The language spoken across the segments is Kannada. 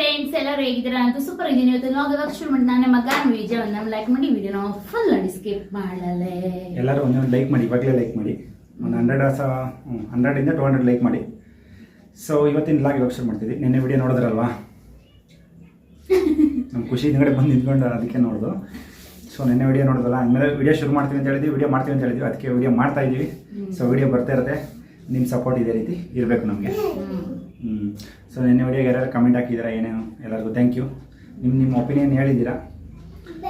ಫ್ರೆಂಡ್ಸ್ ಎಲ್ಲರೂ ಹೇಗಿದ್ದೀರಾ ಅಂತ ಸೂಪರ್ ಇದ್ದೀನಿ ಇವತ್ತು ನಾವು ಇವಾಗ ಶುರು ಮಾಡಿ ನಾನು ಮಗ ವಿಜಯ ಒಂದು ಲೈಕ್ ಮಾಡಿ ವಿಡಿಯೋ ನಾವು ಫುಲ್ ನೋಡಿ ಸ್ಕಿಪ್ ಮಾಡಲೇ. ಎಲ್ಲರೂ ಒಂದೊಂದು ಲೈಕ್ ಮಾಡಿ ಇವಾಗಲೇ ಲೈಕ್ ಮಾಡಿ. ಒಂದು ಹಂಡ್ರೆಡ್ ಸಹ ಹಂಡ್ರೆಡಿಂದ ಟು ಹಂಡ್ರೆಡ್ ಲೈಕ್ ಮಾಡಿ. ಸೊ ಇವತ್ತಿನ ಲಾಗ್ ಇವಾಗ ಶುರು ಮಾಡ್ತೀವಿ ನಿನ್ನೆ ವಿಡಿಯೋ ನೋಡಿದ್ರಲ್ವಾ? ನಮ್ಮ ಖುಷಿ ಹಿಂದ್ಗಡೆ ಬಂದು ನಿಂತ್ಕೊಂಡು ಅದಕ್ಕೆ ನೋಡೋದು. ಸೊ ನಿನ್ನೆ ವಿಡಿಯೋ ನೋಡೋದಲ್ಲ ಆಮೇಲೆ ವಿಡಿಯೋ ಶುರು ಮಾಡ್ತೀವಿ ಅಂತ ಹೇಳಿದ್ವಿ ವಿಡಿಯೋ ಮಾಡ್ತೀವಿ ಅಂತ ಹೇಳಿದ್ವಿ. ಅದಕ್ಕೆ ವಿಡಿಯೋ ಮಾಡ್ತಾ ಇದ್ದೀವಿ. ಸೊ ವಿಡಿಯೋ ಬರ್ತಾ ಇರುತ್ತೆ. ನಿಮ್ಮ ಸಪೋರ್ಟ್ ಇದೇ ರೀತಿ ಇರಬೇಕು ನಮಗೆ. ಹ್ಞೂ ಸೊ ನಿನ್ನೆ ವಿಡಿಯೋಗೆ ಯಾರ್ಯಾರು ಕಮೆಂಟ್ ಹಾಕಿದ್ದೀರಾ ಏನೇನು? ಎಲ್ಲರಿಗೂ ಥ್ಯಾಂಕ್ ಯು ನಿಮ್ಮ ನಿಮ್ಮ ಒಪಿನಿಯನ್ ಹೇಳಿದ್ದೀರಾ?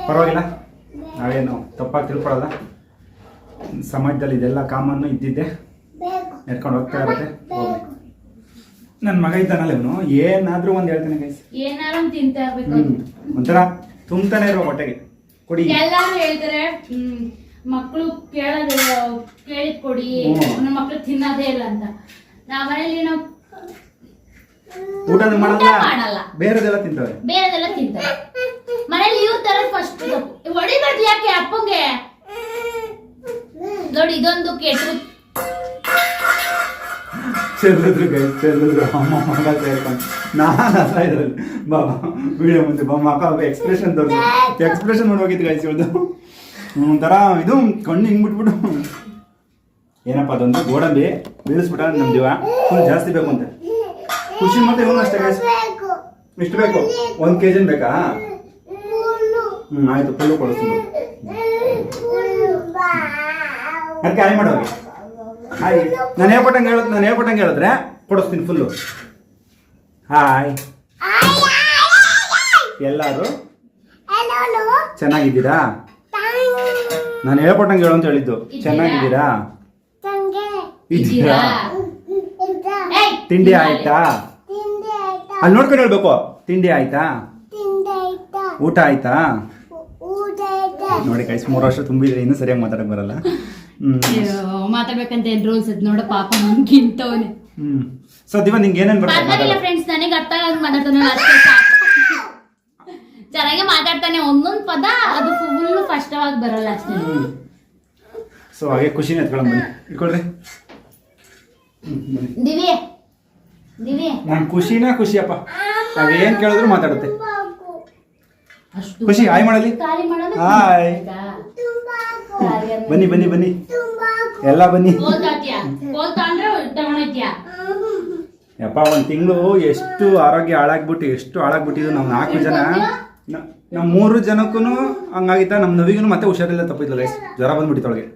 ಪರವಾಗಿಲ್ಲ. ನಾವೇನು ತಪ್ಪಾಗಿ ತಿಳ್ಕೊಳಲ್ಲ ಸಮಾಜದಲ್ಲಿ ಇದೆಲ್ಲ ಕಾಮನ್ನು ಇದ್ದಿದ್ದೆ ನಡ್ಕೊಂಡು ಹೋಗ್ತಾ ಇರುತ್ತೆ. ಹೋಗ್ಬೇಕು ನನ್ನ ಮಗ ಇದ್ದಾನಲ್ಲ ಇವನು. ಏನಾದರೂ ಒಂದು ಹೇಳ್ತಾನೆ ಗೈಸ್ ಏನಾರು ತಿಂತಾ ಇರ್ಬೇಕು. ಹ್ಞೂ ಒಂಥರ ತುಂಬ್ತಾನೆ ಇರೋ ಹೊಟ್ಟೆಗೆ. ಕೊಡಿ. ಎಲ್ಲಾರು ಹೇಳ್ತಾರೆ ಹ್ಮ್, ಮಕ್ಳು ಕೇಳೋದು ಕೇಳಿದ್ ಕೊಡಿ. ಹ್ಮ್. ನಮ್ಮ ಮಕ್ಳು ತಿನ್ನೋದೇ ಇಲ್ಲ ಅಂತ. ನಾವ್ ಮನೇಲಿ ನಾವು ಊಟ ಮಾಡಲ್ಲ. ಬೇರೆದೆಲ್ಲ ತಿಂತವೆ ಬೇರೆದೆಲ್ಲ ತಿಂತಾರೆ. ಮನೇಲಿ ಇವ್ರ ತರ ಫಸ್ಟ್ ಹೊಡಿಬಾರ್ದು ಯಾಕೆ ಅಪ್ಪಂಗೆ? ನೋಡಿ ಇದೊಂದು ಕೆಟ್ಟು ಚೆಲ್ಲಿದ್ರು ಗೈಸ್ ಚೆಲ್ಲಿದ್ರು. ಅಮ್ಮ ಮಗ ಸೇರ್ಕೊಂಡು ನಾನು ಅಲ್ಲ ಇದ್ರಲ್ಲಿ ಬಾಬಾ ವಿಡಿಯೋ ಮುಂದೆ ಬಾ. ಮಗ ಎಕ್ಸ್ಪ್ರೆಷನ್ ತೋರಿಸಿ. ಎಕ್ಸ್ಪ್ರೆಷನ್ ನೋಡೋಗಿತ್ತು ಗೈಸ್ ಇವತ್ತು ಒಂಥರ ಇದು ಕಣ್ಣು ಹಿಂಗ್ ಬಿಟ್ಬಿಟ್ಟು ಏನಪ್ಪ ಅದೊಂದು ಗೋಡಂಬಿ. ಬೀಳಿಸ್ಬಿಟ್ಟ ನಮ್ಮ ಜೀವ. ಫುಲ್ ಜಾಸ್ತಿ ಬೇಕು ಅಂತ. ಖುಷಿ ಮತ್ತೆ ಇವನು ಅಷ್ಟೇ ಗೈಸ್ ಇಷ್ಟು ಬೇಕು? ಒಂದು ಕೆ ಜಿನ ಬೇಕಾ? ಹ್ಞೂ ಆಯ್ತು ಫುಲ್ಲು ಕೊಡಿಸ್ತೀನಿ ಅದಕ್ಕೆ ಆಯ್ ಮಾಡೋ ಹಾಯ್. ನಾನು ಹೇಳ್ಕೊಟ್ಟಂಗೆ ಹೇಳೋದು ನಾನು ಹೇಳ್ಕೊಟ್ಟಂಗೆ ಹೇಳಿದ್ರೆ ಕೊಡಿಸ್ತೀನಿ ಫುಲ್ಲು ಹಾಯ್. ಎಲ್ಲರೂ ಚೆನ್ನಾಗಿದ್ದೀರಾ? ನಾನು ಹೇಳ್ಕೊಟ್ಟಂಗೆ ಹೇಳು ಅಂತ ಹೇಳಿದ್ದು. ಚೆನ್ನಾಗಿದ್ದೀರಾ? ಇದ್ದೀರಾ? ತಿಂಡಿ ಆಯ್ತಾ? ಅಲ್ಲಿ ನೋಡ್ಕೊಂಡು ಹೇಳ್ಬೇಕು. ತಿಂಡಿ ಆಯ್ತಾ? ಊಟ ಆಯ್ತಾ? ನೋಡಿ ಕೈಸ್ ಮೂರು ವರ್ಷ ತುಂಬಿದ್ರೆ ಇನ್ನೂ ಸರಿಯಾಗಿ ಮಾತಾಡಕ್ ಬರಲ್ಲ. ಮಾತಾಡ್ಬೇಕಂತ ಏನ್ ರೂಲ್ಸ್ ಅದ್ ನೋಡ ಪಾಪ ನನ್ಗಿಂತವನೆ ಹ್ಮ್. ಸೊ ದಿವ ನಿಂಗೆ ಏನೇನ್ ಪರವಾಗಿಲ್ಲ ಫ್ರೆಂಡ್ಸ್ ನನಗೆ ಅರ್ಥ ಆಗಿ ಮಾತಾಡ್ತಾನೆ ಅಷ್ಟೇ ಸಾಕು. ಚೆನ್ನಾಗಿ ಮಾತಾಡ್ತಾನೆ ಒಂದೊಂದ್ ಪದ ಅದು ಫುಲ್ ಕಷ್ಟವಾಗಿ ಬರಲ್ಲ ಅಷ್ಟೇ. ಸೊ ಹಾಗೆ ಖುಷಿನ ಎತ್ಕೊಳ್ಳೋಣ ಬನ್ನಿ. ಇಟ್ಕೊಳ್ರಿ. ದಿವ್ಯ ನಾನು ಖುಷಿನ ಖುಷಿಯಪ್ಪ. ಏನ್ ಕೇಳಿದ್ರು ಮಾತಾಡುತ್ತೆ. ಅಷ್ಟು ಖುಷಿ ಹಾಯ್ ಮಾಡಲಿ ಹಾಯ್. ಬನ್ನಿ ಬನ್ನಿ ಬನ್ನಿ. ಎಲ್ಲ ಬನ್ನಿ. ಯಪ್ಪ ಒಂದು ತಿಂಗಳು ಎಷ್ಟು ಆರೋಗ್ಯ ಹಾಳಾಗ್ಬಿಟ್ಟು ಎಷ್ಟು ಹಾಳಾಗ್ಬಿಟ್ಟಿದ್ದು ನಾವು ನಾಲ್ಕು ಜನ. ನಮ್ಮ ಮೂರು ಜನಕ್ಕೂ ಹಂಗಾಗಿತ್ತ ನಮ್ಮ ನವಿಗೂ ಮತ್ತೆ ಹುಷಾರಿಲ್ಲ ತಪ್ಪಿದ್ಲು ಗೈಸ್ ಜ್ವರ ಬಂದ್ಬಿಟ್ಟಿತ್ತು ಅವಳಿಗೆ.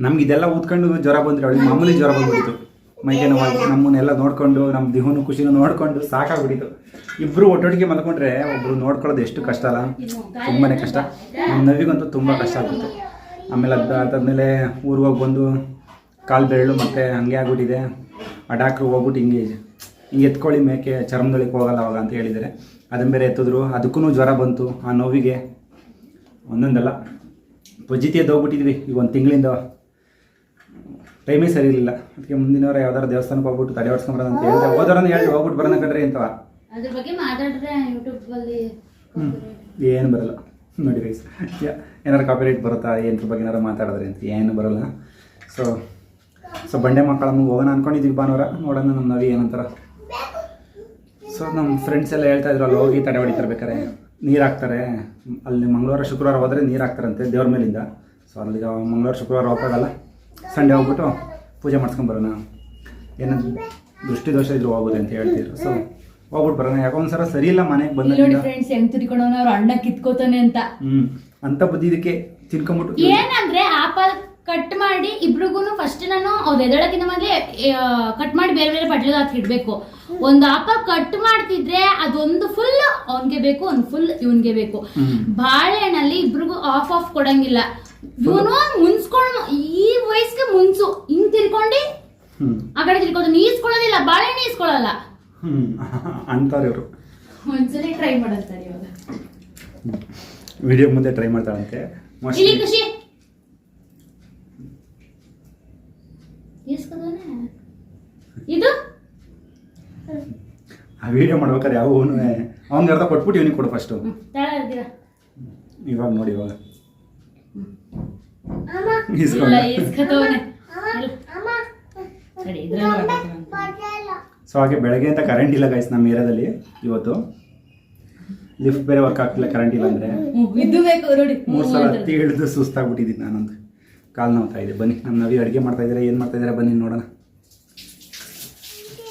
ನಮ್ಗೆ ಇದೆಲ್ಲ ಊದ್ಕೊಂಡು ಜ್ವರ ಬಂದ್ರೆ ಅವಳಿಗೆ ಮಾಮೂಲಿ ಜ್ವರ ಬಂದ್ಬಿಟ್ಟಿತ್ತು. ಮೈಗೆ ನೋವಾಗಿ ನಮ್ಮನ್ನೆಲ್ಲ ನೋಡ್ಕೊಂಡು ನಮ್ಮ ದೇಹನೂ ಖುಷಿನೂ ನೋಡ್ಕೊಂಡು ಸಾಕಾಗ್ಬಿಟ್ಟಿತ್ತು. ಇಬ್ಬರು ಒಟ್ಟೊಟ್ಟಿಗೆ ಮಲ್ಕೊಂಡ್ರೆ ಒಬ್ಬರು ನೋಡ್ಕೊಳ್ಳೋದು ಎಷ್ಟು ಕಷ್ಟ ಅಲ್ಲ? ತುಂಬಾ ಕಷ್ಟ. ನಮ್ಮ ನವಿಗಂತೂ ತುಂಬ ಕಷ್ಟ ಆಗ್ಬಿಡ್ತು. ಆಮೇಲೆ ಅದು ಅದಾದಮೇಲೆ ಊರಿಗೆ ಬಂದು ಕಾಲು ಬೆರಳು ಮತ್ತು ಹಂಗೆ ಆಗ್ಬಿಟ್ಟಿದೆ. ಆ ಡಾಕ್ಟ್ರು ಹೋಗ್ಬಿಟ್ಟು ಹಿಂಗೆ ಹಿಂಗೆ ಎತ್ಕೊಳ್ಳಿ ಮೇಕೆ, ಚರ್ಮದೊಳಗೆ ಹೋಗಲ್ಲ ಅವಾಗ ಅಂತ ಹೇಳಿದ್ದಾರೆ. ಅದನ್ನ ಬೇರೆ ಎತ್ತಿದ್ರು. ಅದಕ್ಕೂ ಜ್ವರ ಬಂತು. ಆ ನೋವಿಗೆ ಒಂದೊಂದಲ್ಲ. ಪಜಿತಿ ಎದ್ದು ಹೋಗ್ಬಿಟ್ಟಿದ್ವಿ. ಈಗ ಒಂದು ತಿಂಗಳಿಂದ ಟೈಮೇ ಸರಿ ಇರಲಿಲ್ಲ. ಅದಕ್ಕೆ ಮುಂದಿನ ವಾರ ಯಾವ್ದಾರು ದೇವಸ್ಥಾನಕ್ಕೆ ಹೋಗ್ಬಿಟ್ಟು ತಡೆ ಹೊಡ್ಸ್ಕೊಂಬರೋಣ ಅಂತ ಹೇಳಿದೆ. ಹೋದವರನ್ನ ಹೇಳಿ ಹೋಗ್ಬಿಟ್ಟು ಬರೋಣ ಕಣ್ರಿ ಅಂತವ ಅದ್ರ ಬಗ್ಗೆ ಮಾತಾಡಿದ್ರೆ ಏನು ಬರಲ್ಲ. ನೋಡಿ ಗೈಸ್ ಏನಾರು ಕಾಪಿರೈಟ್ ಬರುತ್ತಾ? ಏನ್ರ ಬಗ್ಗೆ ಏನಾರು ಮಾತಾಡಿದ್ರೆ ಅಂತ. ಏನು ಬರಲ್ಲ. ಸೊ ಸೊ ಬಂಡೆ ಮಕ್ಕಳಮ್ಮ ಹೋಗೋಣ ಅನ್ಕೊಂಡಿದ್ದೀವಿ ಭಾನುವಾರ. ನೋಡೋಣ ನಮ್ಮ ನವಿ ಏನಂತಾರ. ಸೊ ನಮ್ಮ ಫ್ರೆಂಡ್ಸ್ ಎಲ್ಲ ಹೇಳ್ತಾ ಇದ್ರು ಅಲ್ಲಿ ಹೋಗಿ ತಡೆ ಹೊಡಿತಾರೆ ಬೇಕಾರೆ ನೀರು ಹಾಕ್ತಾರೆ. ಅಲ್ಲಿ ಮಂಗಳವಾರ ಶುಕ್ರವಾರ ಹೋದರೆ ನೀರು ಹಾಕ್ತಾರಂತೆ ದೇವ್ರ ಮೇಲಿಂದ. ಸೊ ಅಲ್ಲಿಗೆ ಮಂಗಳವಾರ ಶುಕ್ರವಾರ ಹೋಗೋಕ್ಕಾಗಲ್ಲ ಸಂಡೇ ಹೋಗ್ಬಿಟ್ಟು ಪೂಜೆ ಮಾಡ್ಸ್ಕೊಂಬರೋಣ ಏನೋ ದೃಷ್ಟಿ ದೋಷ ಇದ್ರು ಹೋಗೋದು ಅಂತ ಹೇಳ್ತಿದ್ರು. ಸೊ ಹೋಗ್ಬಿಟ್ಟು ಬರೋಣ. ಯಾಕೋ ಒಂದ್ಸಲ ಸರಿ ಇಲ್ಲ ಮನೆಗೆ ನೋಡಿ ಬಂದ ಫ್ರೆಂಡ್ಸ್ ಹೆಂಗ್ ತಿರ್ಕೊಂಡವನ ಅವ್ರ ಅಣ್ಣ ಕಿತ್ಕೋತಾನೆ ಅಂತ. ಹ್ಮ್. ಅಂತ ಬುದ್ಧಿ ಇದಕ್ಕೆ ತಿನ್ಕೊಂಬಿಟ್ಟು ಏನಂದ್ರೆ ಆಪಲ್ ಕಟ್ ಮಾಡಿ ಇಬ್ರಿಗೂ ಫಸ್ಟ್ ನಾನು ಅವ್ರು ಎದಳಕ್ಕಿಂತ ಮೊದಲೇ ಕಟ್ ಮಾಡಿ ಬೇರೆ ಬೇರೆ ಪಟ್ಲದ ಹಾಕಿ ಇಡ್ಬೇಕು. ಒಂದು ಆಪಲ್ ಕಟ್ ಮಾಡ್ತಿದ್ರೆ ಅದೊಂದು ಫುಲ್ ಅವನ್ಗೆ ಬೇಕು ಒಂದು ಫುಲ್ ಇವನ್ಗೆ ಬೇಕು. ಬಾಳೆಹಣ್ಣಲ್ಲಿ ಇಬ್ರಿಗೂ ಆಫ್ ಆಫ್ ಕೊಡಂಗಿಲ್ಲ. ಇವನು ಮುನ್ಸ್ಕೊಂಡು ಈ ವಯಸ್ಸಿಗೆ ಮುನ್ಸು ಹಿಂಗ್ ತಿರ್ಕೊಂಡು ಹ್ಮ್ ಆ ಕಡೆ ತಿಳ್ಕೊಂಡು ಇಸ್ಕೊಳ್ಳೋದಿಲ್ಲ ಬಾಳೆಹಣ್ಣು ಈಸ್ಕೊಳ್ಳಲ್ಲ ಹ್ಮ್. ಅಂತಾರೆ ಇವರು. ಒಂದ್ಸಲಿ ಟ್ರೈ ಮಾಡಂತಾರೆ ಇವಾಗ. ವಿಡಿಯೋ ಮುಂದೆ ಟ್ರೈ ಮಾಡ್ತಾಳಂತೆ. ಇಲ್ಲಿ ಮೋಸ್ಟ್ಲಿ ಖುಷಿ. ಈಸ್ಕೊತಾನೆ ಇದು? ಆ ವಿಡಿಯೋ ಮಾಡ್ಬೇಕಾದ್ರೆ ಯಾವ ಅವ್ನಿಗೆ ಅರ್ಧ ಕೊಟ್ಬಿಟ್ಟು ಇವನಿಗೆ ಕೊಡು ಫಸ್ಟು ತಳ ಇರ್ತೀರಾ? ಇವಾಗ ನೋಡಿ ಇವಾಗ. ಇಲ್ಲ ಇಸ್ಕೊಂಡ ಇಸ್ಕೊತವನೆ ತಡಿ ಇದ್ರಲ್ಲಿ ಮಾಡ್ತೀನಿ. ಸೊ ಹಾಗೆ ಬೆಳಗ್ಗೆ ಅಂತ ಕರೆಂಟ್ ಇಲ್ಲ ಗೈಸ್ ನಮ್ಮ ಏರಿಯಾದಲ್ಲಿ ಇವತ್ತು. ಲಿಫ್ಟ್ ಬೇರೆ ವರ್ಕ್ ಆಗ್ತಿಲ್ಲ ಕರೆಂಟ್ ಇಲ್ಲ ಅಂದರೆ. ಮೂರ್ ಬೇಕು ನೋಡಿ ಮೂರು ಸಲ ಹತ್ತಿ ಹಿಡಿದು ಸುಸ್ತಾಗ್ಬಿಟ್ಟಿದ್ದೀನಿ ನಾನೊಂದು. ಕಾಲು ನೋವ್ತಾ ಇದೆ. ಬನ್ನಿ ನಮ್ಮ ನವಿ ಅಡುಗೆ ಮಾಡ್ತಾ ಇದ್ದಾರೆ ಏನು ಮಾಡ್ತಾ ಇದ್ದಾರೆ ಬನ್ನಿ ನೋಡೋಣ.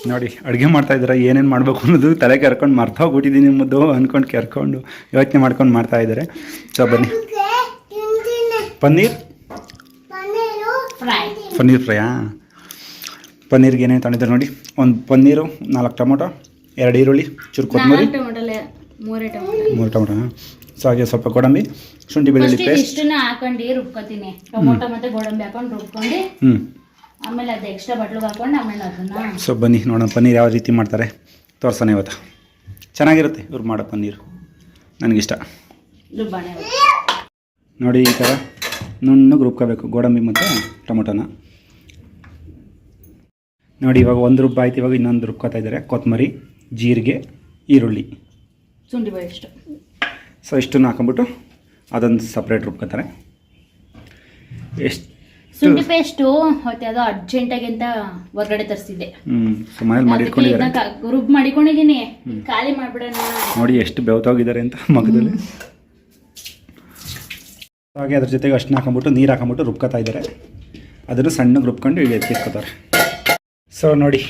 ನೋಡಿ ಅಡುಗೆ ಮಾಡ್ತಾ ಇದ್ದಾರೆ ಏನೇನು ಮಾಡಬೇಕು ಅನ್ನೋದು ತಲೆ ಕೆರ್ಕೊಂಡು ಮರ್ತೋಗ್ಬಿಟ್ಟಿದ್ದೀನಿ ನಿಮ್ಮದು ಅಂದ್ಕೊಂಡು ಕೆರ್ಕೊಂಡು ಯೋಚನೆ ಮಾಡ್ಕೊಂಡು ಮಾಡ್ತಾ ಇದ್ದಾರೆ ಸೊ ಬನ್ನಿ. ಪನ್ನೀರ್? ಫ್ರೈ ಪನ್ನೀರ್ ಫ್ರೈಯಾ? ಪನ್ನೀರ್ಗೆ ಏನೇನು ತಗೊಂಡಿದ್ದಾರೆ ನೋಡಿ. ಒಂದು ಪನ್ನೀರು ನಾಲ್ಕು ಟೊಮೊಟೊ ಎರಡು ಈರುಳ್ಳಿ ಚೂರು ಕೊತ್ತಂಬರಿ. ಮೂರೇ ಟೊಮೊಟೊ. ಸೊ ಹಾಗೆ ಸ್ವಲ್ಪ ಗೋಡಂಬಿ ಶುಂಠಿ ಬೆಳ್ಳುಳ್ಳಿ ಪೇಸ್ಟ್ ಹಾಕೊಂಡು ರುಬ್ಕೊತೀನಿ. ಟೊಮೊಟೊ ಮತ್ತೆ ಗೋಡಂಬಿ ಹಾಕೊಂಡು ರುಬ್ಕೊಂಡು ಹ್ಞೂ ಆಮೇಲೆ ಅದು ಎಕ್ಸ್ಟ್ರಾ ಬಟ್ಲಿಗೆ ಹಾಕೊಂಡು ಆಮೇಲೆ ಅದನ್ನ ಸೊ ಬನ್ನಿ ನೋಡೋಣ ಪನ್ನೀರ್ ಯಾವ ರೀತಿ ಮಾಡ್ತಾರೆ. ತೋರ್ಸೋಣ ಇವತ್ತು. ಚೆನ್ನಾಗಿರುತ್ತೆ ಇವ್ರು ಮಾಡೋ ಪನ್ನೀರು. ನನಗಿಷ್ಟ. ನೋಡಿ ಈ ಥರ ನುಣ್ಣಗೆ ರುಬ್ಕೋಬೇಕು ಗೋಡಂಬಿ ಮತ್ತು ಟೊಮೊಟೊನ. ನೋಡಿ ಇವಾಗ ಒಂದು ರುಬ್ಬ ಆಯ್ತು ಇವಾಗ ಇನ್ನೊಂದು ರುಬ್ಕೋತಾ ಇದ್ದಾರೆ. ಕೊತ್ತಂಬರಿ ಜೀರಿಗೆ ಈರುಳ್ಳಿ. ಶುಂಠಿ ಬೆಳ್ಳುಳ್ಳಿ ಇಷ್ಟು. ಸೊ ಇಷ್ಟನ್ನು ಹಾಕೊಂಬಿಟ್ಟು ಅದೊಂದು ಸಪ್ರೇಟ್ ರುಬ್ಕೋತಾರೆ. ಎಷ್ಟು ಶುಂಠಿ ಪೇಸ್ಟು ಅದು ಅರ್ಜೆಂಟಾಗಿ ಅಂತ ಹೊರಗಡೆ ತರಿಸಿದ್ದೆ. ಹ್ಞೂ ಸೊ ಮನೇಲಿ ರುಬ್ ಮಾಡಿಕೊಂಡಿದ್ದೀನಿ. ಖಾಲಿ ಮಾಡಿಬಿಡೋಣ. ನೋಡಿ ಎಷ್ಟು ಬೆವತೋಗಿದ್ದಾರೆ ಅಂತ ಮಗದಲ್ಲಿ. ಹಾಗೆ ಅದ್ರ ಜೊತೆಗೆ ಅಷ್ಟನ್ನ ಹಾಕೊಂಬಿಟ್ಟು ನೀರು ಹಾಕೊಂಬಿಟ್ಟು ರುಬ್ಕೋತಾ ಇದ್ದಾರೆ. ಅದನ್ನು ಸಣ್ಣಗೆ ರುಬ್ಕೊಂಡು ಈಗ ಎತ್ತಿಟ್ಕೋತಾರೆ ಸೊ ನೋಡಿ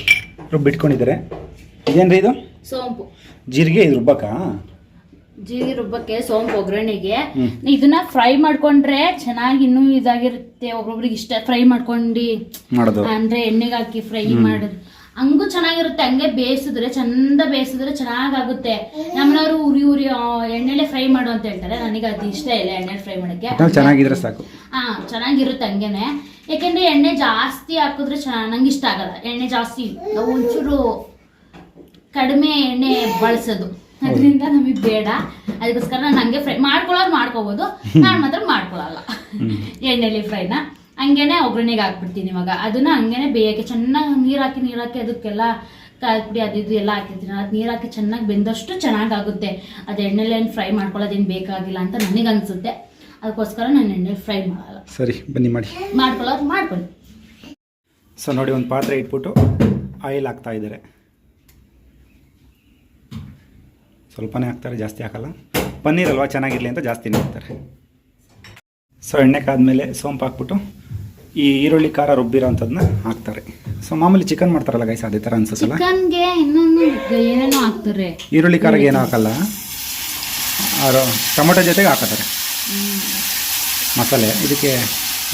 ರುಬ್ಬಿಟ್ಕೊಂಡಿದ್ದಾರೆ ಇದೇನ್ರಿ ಇದು? ಸೋಂಪು. ಜೀರಿಗೆ ಇದು ರುಬ್ಬಕ್ಕ? ಜೀರಿಗೆ ರುಬ್ಬಕ್ಕೆ ಸೋಂಪು ಒಗ್ಗರಣೆಗೆ. ಇದನ್ನ ಫ್ರೈ ಮಾಡ್ಕೊಂಡ್ರೆ ಚೆನ್ನಾಗಿ ಇನ್ನೂ ಇದಾಗಿರುತ್ತೆ. ಒಬ್ಬೊಬ್ರಿಗೆ ಇಷ್ಟ ಫ್ರೈ ಮಾಡ್ಕೊಂಡು ಮಾಡೋದು. ಅಂದ್ರೆ ಎಣ್ಣೆಗೆ ಹಾಕಿ ಫ್ರೈ ಮಾಡೋದು. ಹಂಗೂ ಚೆನ್ನಾಗಿರುತ್ತೆ. ಹಂಗೆ ಬೇಯಿಸಿದ್ರೆ ಚಂದ ಬೇಯಿಸಿದ್ರೆ ಚೆನ್ನಾಗಾಗುತ್ತೆ. ನಮ್ಮನವರು ಉರಿ ಉರಿ ಎಣ್ಣೆಲೆ ಫ್ರೈ ಮಾಡು ಅಂತ ಹೇಳ್ತಾರೆ. ನನಗೆ ಅದು ಇಷ್ಟ ಇಲ್ಲ ಎಣ್ಣೆ ಫ್ರೈ ಮಾಡಕ್ಕೆ. ಚೆನ್ನಾಗಿದ್ರೆ ಸಾಕು. ಹಾ ಚೆನ್ನಾಗಿರುತ್ತೆ ಹಂಗೇನೆ. ಯಾಕೆಂದ್ರೆ ಎಣ್ಣೆ ಜಾಸ್ತಿ ಹಾಕಿದ್ರೆ ಚೆನ್ನಾಗಿ, ನಂಗೆ ಇಷ್ಟ ಆಗಲ್ಲ. ಎಣ್ಣೆ ಜಾಸ್ತಿ ನಾವು ಒಂಚೂರು ಕಡಿಮೆ ಎಣ್ಣೆ ಬಳಸೋದು. ಅದರಿಂದ ನಮಗೆ ಬೇಡ. ಅದಕ್ಕೋಸ್ಕರ ನಾನು ಹಂಗೆ ಫ್ರೈ ಮಾಡ್ಕೊಳ್ಳೋರು ಮಾಡ್ಕೋಬೋದು. ನಾನು ಮಾತ್ರ ಮಾಡ್ಕೊಳ್ಳಲ್ಲ. ಎಣ್ಣೆಲಿ ಫ್ರೈನ. ಹಂಗೇನೆ ಒಗ್ಗರಣೆಗೆ ಹಾಕ್ಬಿಡ್ತೀನಿ ಇವಾಗ. ಅದನ್ನ ಹಂಗೇನೆ ಬೇಯಕ್ಕೆ ಚೆನ್ನಾಗಿ ನೀರು ಹಾಕಿ ನೀರು ಹಾಕಿ ಅದಕ್ಕೆಲ್ಲ ಕಾಯಿಪುಡಿ ಅದು ಇದು ಎಲ್ಲ ಹಾಕಿರ್ತೀನಿ. ಅದು ನೀರು ಹಾಕಿ ಚೆನ್ನಾಗಿ ಬೆಂದಷ್ಟು ಚೆನ್ನಾಗಾಗುತ್ತೆ ಅದು ಎಣ್ಣೆಲೇನು ಫ್ರೈ ಮಾಡ್ಕೊಳ್ಳೋದೇನು ಬೇಕಾಗಿಲ್ಲ ಅಂತ ನನಗೆ ಅನಿಸುತ್ತೆ. ಅದಕ್ಕೋಸ್ಕರ ನಾನು ಎಣ್ಣೆ ಫ್ರೈ ಮಾಡಲ್ಲ. ಸರಿ ಬನ್ನಿ ಮಾಡಿ. ಮಾಡ್ಕೊಳ್ಳೋದು ಮಾಡ್ಕೊಳ್ಳಿ. ಸೊ ನೋಡಿ ಒಂದು ಪಾತ್ರೆ ಇಟ್ಬಿಟ್ಟು ಆಯಿಲ್ ಹಾಕ್ತಾ ಇದ್ದಾರೆ. ಸ್ವಲ್ಪನೇ ಹಾಕ್ತಾರೆ ಜಾಸ್ತಿ ಹಾಕಲ್ಲ. ಪನ್ನೀರ್ ಅಲ್ವಾ ಚೆನ್ನಾಗಿರಲಿ ಅಂತ ಜಾಸ್ತಿನೇ ಹಾಕ್ತಾರೆ. ಸೊ ಎಣ್ಣೆ ಕಾದ್ಮೇಲೆ ಸೋಂಪು ಹಾಕ್ಬಿಟ್ಟು ಈ ಈರುಳ್ಳಿ ಖಾರ ರುಬ್ಬಿರೋ ಅಂಥದ್ದನ್ನ ಹಾಕ್ತಾರೆ. ಸೊ ಮಾಮೂಲಿ ಚಿಕನ್ ಮಾಡ್ತಾರಲ್ಲ ಗೈಸ್ ಅದೇ ಥರ ಅನ್ಸುತ್ತಲ್ಲ? ಚಿಕನ್ಗೆ ಇನ್ನೊಂದು ಏನೇನೋ ಹಾಕ್ತಾರೆ. ಈರುಳ್ಳಿ ಖಾರಗೆ ಏನೂ ಹಾಕಲ್ಲ. ಅವರು ಟೊಮೊಟೊ ಜೊತೆಗೆ ಹಾಕತಾರೆ ಮಸಾಲೆ. ಇದಕ್ಕೆ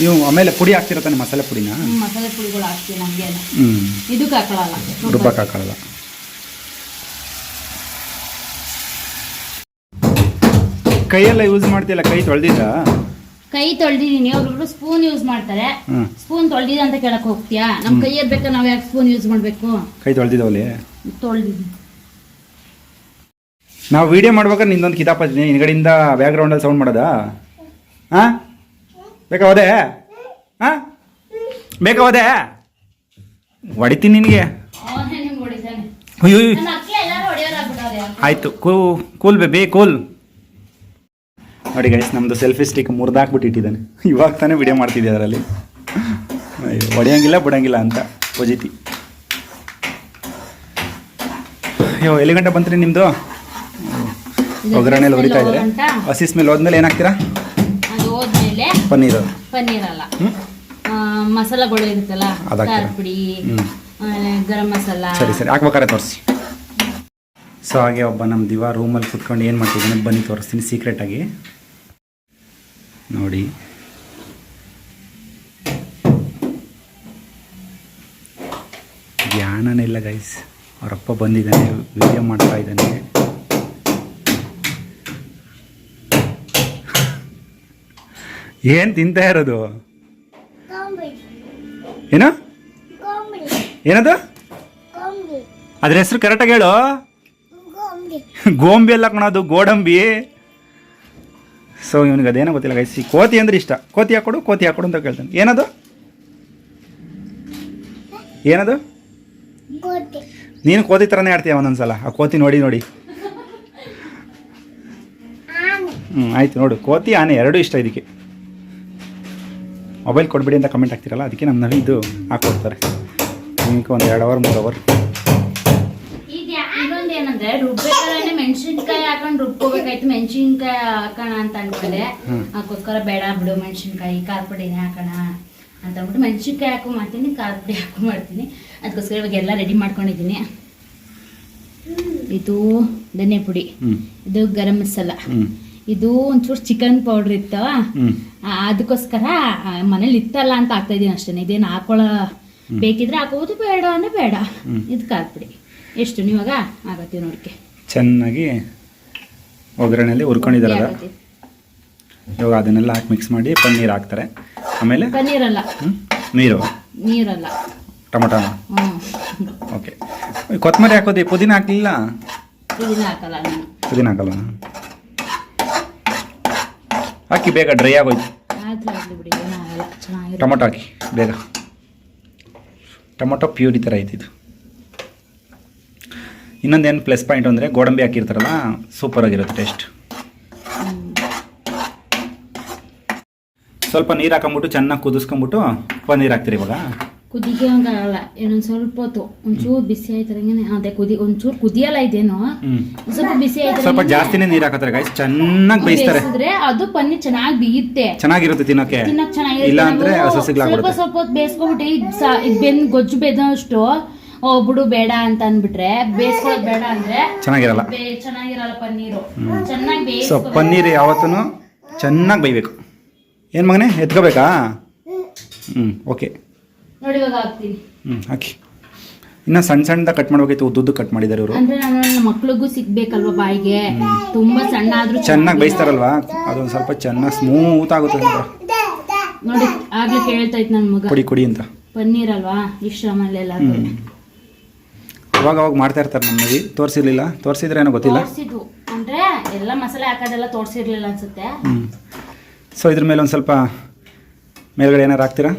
ನೀವು ಆಮೇಲೆ ಪುಡಿ ಹಾಕ್ತಿರೋ ತಾನೆ ಮಸಾಲೆ ಪುಡಿನ? ಮಸಾಲೆ ಪುಡಿಗಳು ಹಾಕ್ತೀವಿ ನಮಗೆ ಹ್ಞೂ ಇದಕ್ಕೆ ಹಾಕೊಳ್ಳಲ್ಲ. ರುಬ್ಬಕ್ಕೆ ಹಾಕೊಳ್ಳಲ್ಲ. ಕೈಯೆಲ್ಲ ಯೂಸ್ ಮಾಡ್ತಿಲ್ಲ ಕೈ ತೊಳೆದಿದ್ದ ಕೈ ತೊಳ್ದಿದೀನಿ ಒಬ್ರೊಬ್ರು ಸ್ಪೂನ್ ಯೂಸ್ ಮಾಡ್ತಾರೆ. ಸ್ಪೂನ್ ತೊಳೆದಿದೆ ಅಂತ ಕೇಳಕ್ ಹೋಗ್ತೀಯಾ? ನಮ್ ಕೈ ಬೇಕಾ ನಾವ್ ಯಾಕೆ ಸ್ಪೂನ್ ಯೂಸ್ ಮಾಡ್ಬೇಕು? ಕೈ ತೊಳೆದಿದ್ದವಲ್ಲಿ ತೊಳ್ದಿದ್ದೀನಿ. ನಾವು ವಿಡಿಯೋ ಮಾಡ್ಬೇಕಾದ್ರೆ ನಿಂದೊಂದು ಕಿತಾಪ್ ಹಚ್ತೀನಿ ಹಿಂದ್ಗಡೆಯಿಂದ ಬ್ಯಾಕ್ಗ್ರೌಂಡಲ್ಲಿ ಸೌಂಡ್ ಮಾಡೋದಾ? ಹಾಂ ಬೇಕಾ ಹೋದೆ ಹಾಂ? ಬೇಕಾ ಹೋದೆ ಹೊಡಿತೀನಿ ನಿನಗೆ. ಅಯ್ಯೋ ಆಯಿತು, ಕೂ, ಕೂಲ್ ಬೇ ಕೂಲ್. ನೋಡಿ ಗೈಸ್ ನಮ್ಮದು ಸೆಲ್ಫಿ ಸ್ಟಿಕ್ ಮುರಿದಾಕ್ಬಿಟ್ಟು ಇಟ್ಟಿದ್ದಾನೆ. ಇವಾಗ ತಾನೇ ವಿಡಿಯೋ ಮಾಡ್ತಿದ್ದೆ ಅದರಲ್ಲಿ. ಹೊಡೆಯಂಗಿಲ್ಲ, ಬಿಡಂಗಿಲ್ಲ ಅಂತ ಪೊಜಿತಿ ಅಯ್ಯೋ, ಎಲ್ಲಿ ಗಂಟೆ ಬಂತ್ರಿ ನಿಮ್ಮದು ಒಗ್ಗರಣೆಯಲ್ಲಿ ಹೊರಿತಾ ಇದ್ದಾರೆ ಹಸಿಸ್ ಮೇಲೆ ಹೋದ್ಮೇಲೆ ಏನಾಗ್ತೀರಾ? ಪನ್ನೀರು ಪನ್ನೀರ್ ಅಲ್ಲ ಮಸಾಲಗಳು ಇರುತ್ತಲ್ಲ? ಖಾರ ಪುಡಿ ಗರಂ ಮಸಾಲ. ಸರಿ ಸರಿ. ಹಾಕ್ಬೇಕಾರೆ ತೋರಿಸಿ. ಸೊ ಹಾಗೆ ಒಬ್ಬ ನಮ್ಮ ದಿವಾ ರೂಮಲ್ಲಿ ಕುತ್ಕೊಂಡು ಏನು ಮಾಡ್ತಿದ್ದಾನೆ? ಬನ್ನಿ ತೋರಿಸ್ತೀನಿ ಸೀಕ್ರೆಟಾಗಿ ನೋಡಿ. ಧ್ಯಾನನೇ ಇಲ್ಲ ಗೈಸ್ ಅವರಪ್ಪ ಬಂದಿದ್ದಾನೆ ವಿಡಿಯೋ ಮಾಡ್ತಾ ಇದ್ದಾನೆ. ಏನು ತಿಂತಾ ಇರೋದು? ಏನು? ಏನದು? ಅದ್ರ ಹೆಸರು ಕರೆಕ್ಟಾಗಿ ಹೇಳು. ಗೋಂಬಿ. ಎಲ್ಲ ಕಣೋದು ಗೋಡಂಬಿ. ಸೊ ಇವನಿಗೆ ಅದೇನೋ ಗೊತ್ತಿಲ್ಲ ಗೈಸಿ ಕೋತಿ ಅಂದ್ರೆ ಇಷ್ಟ. ಕೋತಿ ಹಾಕೊಡು ಕೋತಿ ಹಾಕೊಡು ಅಂತ ಕೇಳ್ತಾನೆ. ಏನದು? ಏನದು? ನೀನು ಕೋತಿ ಥರನೇ ಆಡ್ತೀಯ ಒಂದೊಂದ್ಸಲ. ಆ ಕೋತಿ ನೋಡಿ ನೋಡಿ. ಹ್ಞೂ ಆಯ್ತು ನೋಡು. ಕೋತಿ ಆನೆ ಎರಡೂ ಇಷ್ಟ ಇದಕ್ಕೆ. ಮೊಬೈಲ್ ಕೊಡಬೇಡಿ ಅಂತ ಕಮೆಂಟ್ ಹಾಕ್ತಿರಲ್ಲ ಅದಕ್ಕೆ ನಮ್ಮ ನವಿ ಇದು ಹಾಕೊಡ್ತಾರೆ. ನಿಮ್ಗೆ ಒಂದು ಎರಡು ಅವರ್ ಮೂರು ಅವರ್ ಅಂದ್ರೆ ರುಬ್ಬೇಕಾದ್ರೆ ಮೆಣಸಿನ್ಕಾಯಿ ಹಾಕೊಂಡು ರುಬ್ಕೋಬೇಕಾಯ್ತು. ಮೆಣಸಿನ್ಕಾಯಿ ಹಾಕೋಣ ಅಂತ ಅನ್ಕೊಂಡೆ ಅದಕ್ಕೋಸ್ಕರ ಬೇಡ ಬಿಡು ಮೆಣಸಿನ್ಕಾಯಿ ಖಾರ ಪುಡಿನೇ ಹಾಕೋಣ ಅಂತ ಅಂದ್ಬಿಟ್ಟು ಮೆಣಸಿನ್ಕಾಯಿ ಹಾಕೋ ಮಾಡ್ತೀನಿ ಖಾರ ಪುಡಿ ಹಾಕೋ ಮಾಡ್ತೀನಿ. ಅದಕ್ಕೋಸ್ಕರ ಇವಾಗ ಎಲ್ಲ ರೆಡಿ ಮಾಡ್ಕೊಂಡಿದ್ದೀನಿ ಇದು ಧನಿಯಾ ಪುಡಿ ಇದು ಗರಂ ಮಸಾಲ. ಇದು ಒಂಚೂರು ಚಿಕನ್ ಪೌಡ್ರ್ ಇತ್ತವ ಅದಕ್ಕೋಸ್ಕರ ಮನೇಲಿ ಇತ್ತಲ್ಲ ಅಂತ ಹಾಕ್ತಾ ಇದೀನಿ ಅಷ್ಟೇ ಇದೇನು ಹಾಕೊಳ್ಳ ಬೇಕಿದ್ರೆ ಹಾಕೋದು ಬೇಡ ಅಂದ್ರೆ ಬೇಡ. ಇದಕ್ಕೆ ಹಾಕ್ಬಿಡಿ. ಎಷ್ಟು ನೀವಾಗ? ಆಗತ್ತೆ ನೋಡಕ್ಕೆ ಚೆನ್ನಾಗಿ ಒಗ್ಗರಣೆಯಲ್ಲಿ ಹುರ್ಕೊಂಡಿದ್ದಾರಲ್ಲ. ಇವಾಗ ಅದನ್ನೆಲ್ಲ ಹಾಕಿ ಮಿಕ್ಸ್ ಮಾಡಿ ಪನ್ನೀರ್ ಹಾಕ್ತಾರೆ. ಆಮೇಲೆ? ಪನ್ನೀರಲ್ಲ. ಅಲ್ಲ ನೀರು? ನೀರಲ್ಲ. ಟೊಮೊಟೊ? ಓಕೆ. ಕೊತ್ತಂಬರಿ ಹಾಕೋದಿ ಪುದೀನ ಹಾಕಲಿಲ್ಲ? ಪುದೀನ ಹಾಕಲ್ಲ ಪುದೀನ ಹಾಕಲ್ಲ? ಹಾಕಿ ಬೇಗ ಡ್ರೈ ಆಗೋಯ್ತು. ಟೊಮೊಟೊ ಹಾಕಿ ಬೇಗ. ಟೊಮೊಟೊ ಪ್ಯೂರಿ ಥರ ಐತಿ ಇದು. ಇನ್ನೊಂದೇನು ಪ್ಲಸ್ ಪಾಯಿಂಟ್ ಅಂದರೆ ಗೋಡಂಬಿ ಹಾಕಿರ್ತಾರಲ್ಲ ಸೂಪರಾಗಿರುತ್ತೆ ಟೇಸ್ಟ್ ಸ್ವಲ್ಪ ನೀರು ಹಾಕೊಂಬಿಟ್ಟು ಚೆನ್ನಾಗಿ ಕುದಿಸ್ಕೊಂಬಿಟ್ಟು ಪನ್ನೀರ್ ಹಾಕ್ತೀರಿ ಇವಾಗ. ಕುದಿಗೆ ಆಗಲ್ಲ ಇನ್ನೊಂದು ಸ್ವಲ್ಪ ಹೊತ್ತು ಒಂಚೂರು ಬಿಸಿ ಆಯ್ತಾರಂಗೆ ಅದೇ ಕುದಿ ಒಂಚೂರು ಕುದಿಯಲ್ಲ ಇದೇನೋ. ಹ್ಮ್. ಸ್ವಲ್ಪ ಬಿಸಿ ಸ್ವಲ್ಪ ಜಾಸ್ತಿನೇ ನೀರು ಹಾಕತ್ತಾರೆ ಗಾಯ್ಸ್ ಚೆನ್ನಾಗಿ ಬೇಯಿಸ್ತಾರೆ. ಬೇಯಿಸಿದ್ರೆ ಅದು ಪನ್ನೀರ್ ಚೆನ್ನಾಗಿ ಬೇಯುತ್ತೆ. ಚೆನ್ನಾಗಿರುತ್ತೆ ತಿನ್ನೋಕೆ. ತಿನ್ನಕ್ ಚೆನ್ನಾಗಿರುತ್ತೆ. ಇಲ್ಲ ಅಂದ್ರೆ ನಾವು ಸ್ವಲ್ಪ ಸ್ವಲ್ಪ ಹೊತ್ತು ಬೇಯಿಸ್ಕೊಂಡ್ಬಿಟ್ಟು ಇದು ಸಾ- ಇದು ಬೆಂದ್ ಗೊಜ್ಜು ಬೆಂದಷ್ಟು ಬಿಡು ಬೇಡ ಅಂತ ಅಂದ್ಬಿಟ್ರೆ ಬೇಯಿಸ್ಕೊಳ್ಳೋದು ಬೇಡ ಅಂದ್ರೆ ಚೆನ್ನಾಗಿರಲ್ಲ. ಬೇ- ಚೆನ್ನಾಗಿರಲ್ಲ ಪನ್ನೀರು. ಚೆನ್ನಾಗಿ ಸೊ ಬೇಯಿಸ್ಕೊ ಪನ್ನೀರ್ ಯಾವತ್ತೂ ಚೆನ್ನಾಗಿ ಬೇಯಬೇಕು. ಏನು ಮಗನೇ ಎತ್ಕೋಬೇಕಾ? ಹ್ಞೂ ಓಕೆ. ನೋಡಿ ಇವಾಗ ಹಾಕ್ತೀನಿ. ಹ್ಞೂ ಹಾಕಿ. ಇನ್ನ ಸಣ್ಣ ಸಣ್ಣದ ಕಟ್ ಮಾಡ್ಬೇಕಿತ್ತು ಉದ್ದುದ್ದು ಕಟ್ ಮಾಡಿದ್ದಾರೆ ಇವರು. ಅಂದ್ರೆ ನಾನು ನನ್ನ ಮಕ್ಳಿಗೂ ಸಿಗ್ಬೇಕಲ್ವಾ ಬಾಯಿಗೆ? ತುಂಬಾ ಸಣ್ಣ ಆದ್ರೂ ಚೆನ್ನಾಗಿ ಬೇಯಿಸ್ತಾರಲ್ವಾ ಅದೊಂದು ಸ್ವಲ್ಪ ಚೆನ್ನಾಗಿ ಸ್ಮೂತ್ ಆಗುತ್ತೆ ಅಂತ ನೋಡಿ ಆಗ್ಲೇ ಕೇಳ್ತಾ ಇತ್ತು ನನ್ನ ಮಗ. ಕುಡಿ ಕುಡಿ ಅಂತ. ಪನ್ನೀರ್ ಅಲ್ವಾ ಇಷ್ಟ ಎಲ್ಲ ಅವಾಗ ಅವಾಗ ಮಾಡ್ತಾ ಇರ್ತಾರೆ ನಮ್ಮ ಮನೆ ತೋರಿಸಿರ್ಲಿಲ್ಲ? ತೋರಿಸಿದ್ರೆ ಏನೋ ಗೊತ್ತಿಲ್ಲ? ತೋರ್ಸಿದ್ವು. ಅಂದ್ರೆ ಎಲ್ಲ ಮಸಾಲೆ ಹಾಕೋದೆಲ್ಲ ತೋರಿಸಿರ್ಲಿಲ್ಲ ಅನ್ಸುತ್ತೆ. ಹ್ಞೂ ಸೊ ಇದ್ರ ಮೇಲೆ ಒಂದು ಸ್ವಲ್ಪ ಮೇಲ್ಗಡೆ ಏನಾರು ಹಾಕ್ತೀರಾ?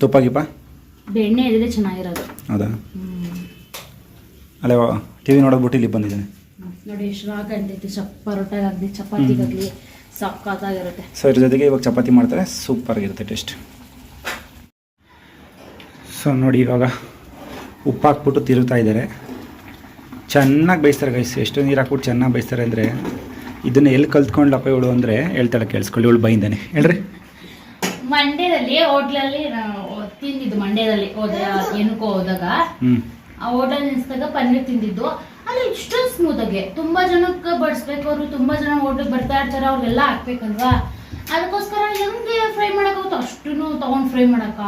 ತುಪ್ಪ ಗಿಪ್ಪ? ಬೆಣ್ಣೆ ಇದ್ರೆ ಚೆನ್ನಾಗಿರೋದು. ಹೌದಾ? ಅಲ್ಲೇ ಟಿ ವಿ ನೋಡೋದ್ಬಿಟ್ಟು ಇಲ್ಲಿ ಬಂದಿದ್ದೇನೆ. ನೋಡಿ ಎಷ್ಟು ಅಂತೈತಿ ಚಪ್ ಪರೋಟಾಗಾಗ್ಲಿ ಚಪಾತಿಗಾಗ್ಲಿ ಸಕ್ಕತ್ತಾಗಿರುತ್ತೆ ಸೊ ಇದ್ರ ಜೊತೆಗೆ ಇವಾಗ ಚಪಾತಿ ಮಾಡ್ತಾರೆ ಸೂಪರಾಗಿರುತ್ತೆ ಟೇಸ್ಟ್ ಸೊ ನೋಡಿ ಇವಾಗ ಉಪ್ಪು ಹಾಕ್ಬಿಟ್ಟು ತಿರುಗ್ತಾ ಇದ್ದಾರೆ. ಚೆನ್ನಾಗಿ ಬೇಯಿಸ್ತಾರೆ ಗೈಸ್ ಎಷ್ಟು ನೀರು ಹಾಕ್ಬಿಟ್ಟು ಚೆನ್ನಾಗಿ ಬೇಯಿಸ್ತಾರೆ ಅಂದರೆ ಇದನ್ನು ಎಲ್ಲಿ ಕಲ್ತ್ಕೊಂಡ್ಲಪ್ಪ ಇವಳು ಅಂದರೆ ಹೇಳ್ತಾಳೆ ಕೇಳಿಸ್ಕೊಳ್ಳಿ ಇವಳು ಬೈಂದಾನೆ ಹೇಳ್ರಿ? ಮಂಡ್ಯದಲ್ಲಿ ಹೋಟ್ಲಲ್ಲಿ ಮಂಡ್ಯದಲ್ಲಿ ಹೋದ ಏನಕ್ಕೋ ಹೋದಾಗ ಆ ಹೋಟೆಲ್ ನಿಲ್ಸಿದಾಗ ಪನ್ನೀರ್ ತಿಂದಿದ್ದು. ಅಲ್ಲಿ ಇಷ್ಟೊಂದು ಸ್ಮೂತ್ ಆಗಿ. ತುಂಬಾ ಜನಕ್ಕೆ ಬಡಿಸ್ಬೇಕು ಅವರು ತುಂಬಾ ಜನ ಹೋಟೆಲ್ ಬರ್ತಾ ಇರ್ತಾರೆ ಅವ್ರಿಗೆಲ್ಲ ಹಾಕ್ಬೇಕಲ್ವಾ? ಅದಕ್ಕೋಸ್ಕರ ಹೆಂಗೆ ಫ್ರೈ ಮಾಡಕ್ಕಾಗುತ್ತೆ ಅಷ್ಟು ತಗೊಂಡ್ ಫ್ರೈ ಮಾಡಕ್ಕ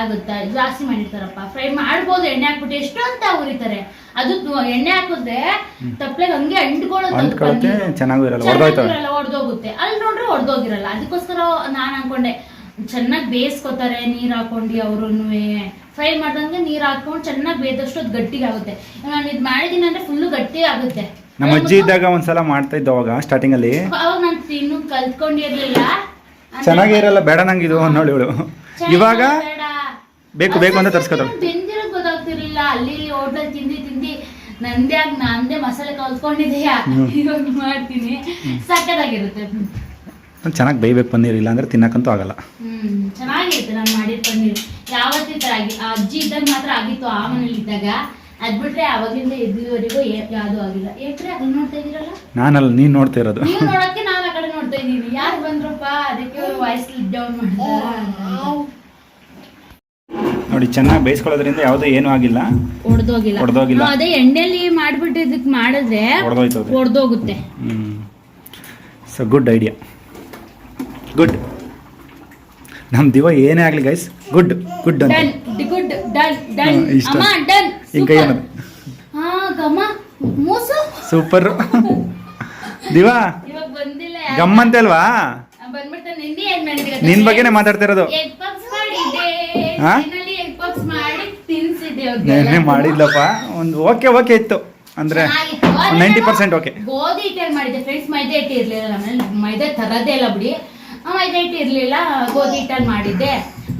ಆಗುತ್ತಾ? ಜಾಸ್ತಿ ಮಾಡಿರ್ತಾರಪ್ಪ. ಫ್ರೈ ಮಾಡ್ಬೋದು ಎಣ್ಣೆ ಹಾಕ್ಬಿಟ್ಟು ಎಷ್ಟು ಅಂತ ಉರಿತಾರೆ. ಅದು ಎಣ್ಣೆ ಹಾಕಿದ್ರೆ ತಪ್ಪಲೆಗೆ ಹಂಗೆ ಅಂಟ್ಕೊಳ್ಳೋದು ಚೆನ್ನಾಗಿರಲ್ಲ ಹೊಡೆದೋಗುತ್ತೆ ಅಲ್ಲಿ ನೋಡ್ರೆ ಹೊಡೆದೋಗಿರಲ್ಲ ಅದಕ್ಕೋಸ್ಕರ ನಾನು ಅನ್ಕೊಂಡೆ ಚೆನ್ನಾಗಿ ಬೇಯಿಸ್ಕೊತಾರೆ ನೀರ್ ಹಾಕೊಂಡು ಅವ್ರು ಫ್ರೈ ಮಾಡ್ದಂಗೆ ನೀರ್ ಹಾಕೊಂಡು ಚೆನ್ನಾಗಿ ಬೇದಷ್ಟು ಅದು ಗಟ್ಟಿಗೆ ಆಗುತ್ತೆ. ನಾನು ಇದು ಮಾಡಿದೀನಿ ಅಂದ್ರೆ ಫುಲ್ ಗಟ್ಟಿ ಆಗುತ್ತೆ. ನಮ್ಮ ಅಜ್ಜಿ ಇದ್ದಾಗ ಒಂದ್ಸಲ ಮಾಡ್ತಾ ಇದ್ದ ಅವಾಗ ಸ್ಟಾರ್ಟಿಂಗಲ್ಲಿ ಅವಾಗ ನಾನು ತಿನ್ನು ಕಲ್ತ್ಕೊಂಡಿರ್ಲಿಲ್ಲ ಚೆನ್ನಾಗೇ ಇರಲ್ಲ ಬೇಡ ನಂಗೆ ಇದು ಅನ್ನೋಳು ಇವಳು. ಇವಾಗ. ಬೇಕು ಬೇಕು ಅಂತ ತರ್ಸ್ಕೊತಾಳೆ. ಗೊತ್ತಾಗ್ತಿರ್ಲಿಲ್ಲ. ಅಲ್ಲಿ ಹೋಟೆಲ್ ತಿಂದಿ ತಿಂದಿ ನಂದೇ ಆಗಿ ನಂದೇ ಮಸಾಲೆ ಕಲ್ತ್ಕೊಂಡಿದೆಯಾ? ಇವಾಗ ಮಾಡ್ತೀನಿ. ಸಕ್ಕತ್ತಾಗಿರುತ್ತೆ ಚೆನ್ನಾಗಿ ಬೇಯಬೇಕು ಪನ್ನೀರ್ ಇಲ್ಲ ಅಂದರೆ ತಿನ್ನಕ್ಕಂತೂ ಆಗಲ್ಲ. ಹ್ಮ್ ಚೆನ್ನಾಗಿರುತ್ತೆ ನಾನು ಮಾಡಿದ ಪನ್ನೀರ್. ಯಾವತ್ತೂ ಈ ಥರ ಆಗಿ ಆ ಅಜ್ಜಿ ಇದ್ದಾಗ ಮಾತ್ರ ಆಗಿತ್ತು ಆ ಮನೇಲಿ ಇದ್ದಾಗ. ಅದ್ಬಿಟ್ರೆ ಅವಾಗಿಂದ ಇದುವರೆಗೂ ಯಾವ್ದು ಆಗಿಲ್ಲ. ಏಕ್ರೆ ಅಲ್ಲಿ ನೋಡ್ತಾ ಇದೀರಲ್ಲ ನಾನಲ್ಲ ನೀನು ನೋಡ್ತಾ ಇರೋದು. ನೀವು ನೋಡಕ್ಕೆ ನಾನು ಆ ಕಡೆ ನೋಡ್ತಾ ಇದ್ದೀನಿ. ಯಾರು ಬಂದ್ರಪ್ಪ? ಅದಕ್ಕೆ ವಾಯ್ಸ್ ಡೌನ್ ಮಾಡಿದ ನೋಡಿ ಚೆನ್ನಾಗಿ ಬೇಯಿಸ್ಕೊಳ್ಳೋದ್ರಿಂದ ಯಾವುದೂ ಏನು ಆಗಿಲ್ಲ. ಒಡ್ದೋಗಿಲ್ಲ. ಒಡ್ದೋಗಿಲ್ಲ. ಅದೇ ಎಣ್ಣೆಲಿ ಮಾಡ್ಬಿಟ್ಟು ಇದಕ್ಕೆ ಮಾಡಿದ್ರೆ ಒಡ್ದೋಗುತ್ತೆ. ಹ್ಞೂ ಸೊ ಗುಡ್ ಐಡಿಯಾ ಗುಡ್ ನಮ್ಮ ದಿವ ಏನೇ ಆಗಲಿ ಗೈಸ್ ಗುಡ್ ಗುಡ್ ಅಂತ. ಗುಡ್ ಡನ್ ಡನ್ ಇಷ್ಟ. ಅಮ್ಮ ಡನ್ ಏನು ಹಾ ಮೂಸು? ಸೂಪರ್ ದಿವ ಇವಾಗ ಬಂದಿಲ್ಲ ಗಮ್ಮಂತೆ ಅಲ್ವಾ? ಬಂದ್ಬಿಡ್ತಾನೆ ನಿನ್ನೆ ಏನ್ ಮಾಡಿದ್ರೆ ನಿನ್ ಬಗ್ಗೆನೇ ಮಾತಾಡ್ತಿರೋದು. ಎಗ್ ಪಪ್ಸ್ ಮಾಡಿದ್ದೆ. ಹಾ? ಫೈನಲಿ ಎಗ್ ಪಪ್ಸ್ ಮಾಡಿ ತಿನ್ಸಿದ್ದೆ ನೆನ್ನೆ ಮಾಡಿದ್ಲಪ್ಪ? ಒಂದು ಓಕೆ ಓಕೆ ಇತ್ತು. ಅಂದ್ರೆ ನೈಂಟಿ ಪರ್ಸೆಂಟ್ ಓಕೆ ಗೋಧಿ ಹಿಟ್ಟಲ್ಲಿ ಮಾಡಿದ್ದೆ. ಫ್ರೆಂಡ್ಸ್ ಮೈದಾ ಹಿಟ್ಟು ಇರ್ಲಿಲ್ಲ ನಮ್ಮಲ್ಲಿ. ಮೈದಾ ತರದೇ ಇಲ್ಲ ಬಿಡಿ. ಮೈದಾ ಹಿಟ್ಟು ಇರಲಿಲ್ಲ ಗೋಧಿ ಹಿಟ್ಟಲ್ಲಿ ಮಾಡಿದ್ದೆ.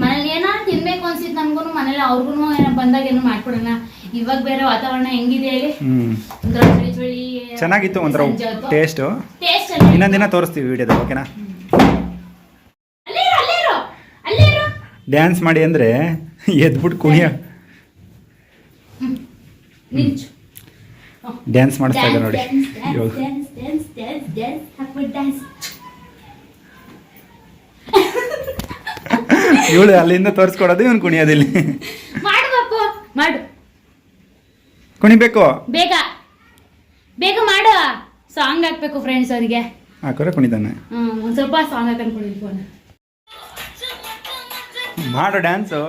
ಮನೇಲಿ ಏನೋ ತಿನ್ಬೇಕು ಅನ್ಸಿತ್ತು ನನ್ಗೂ ಮನೇಲಿ ಅವ್ರಿಗೂ ಏನೋ ಬಂದಾಗ ಏನೋ ಮಾಡ್ಕೊಡೋಣ. ಇವಾಗ ಬೇರೆ ವಾತಾವರಣ ಹೆಂಗಿದೆ ಹೇಳಿ? ಚೆನ್ನಾಗಿತ್ತು ಒಂಥರ ಟೇಸ್ಟು ಇನ್ನೊಂದು ದಿನ ತೋರಿಸ್ತೀವಿ ವಿಡಿಯೋದಲ್ಲಿ ಓಕೆನಾ? ಡ್ಯಾನ್ಸ್ ಮಾಡಿ ಅಂದ್ರೆ ಎದ್ಬಿಟ್ಟು ಕುಣಿಯ ಡ್ಯಾನ್ಸ್ ಮಾಡಿಸ್ತಾ ಇದ್ದಾರೆ ನೋಡಿ ಇವಾಗ ಇವಳು ಅಲ್ಲಿಂದ ತೋರಿಸ್ಕೊಡೋದು ಇವನು ಕುಣಿಯೋದಿಲ್ಲ ಮಾಡು ಮಾಡು. ಕುಣಿಬೇಕು? ಬೇಗ. ಬೇಗ ಮಾಡು. ಸಾಂಗ್ ಹಾಕ್ಬೇಕು ಫ್ರೆಂಡ್ಸ್ ಅವರಿಗೆ. ಹಾಕೋರೆ ಕುಣಿತಾನೆ. ಹ್ಮ್ ಒಂದ್ ಸ್ವಲ್ಪ ಸಾಂಗ್ ಹಾಕೊಂಡು ಕುಡಿದ್ಕೊಂಡು ಮಾಡು ಡ್ಯಾನ್ಸು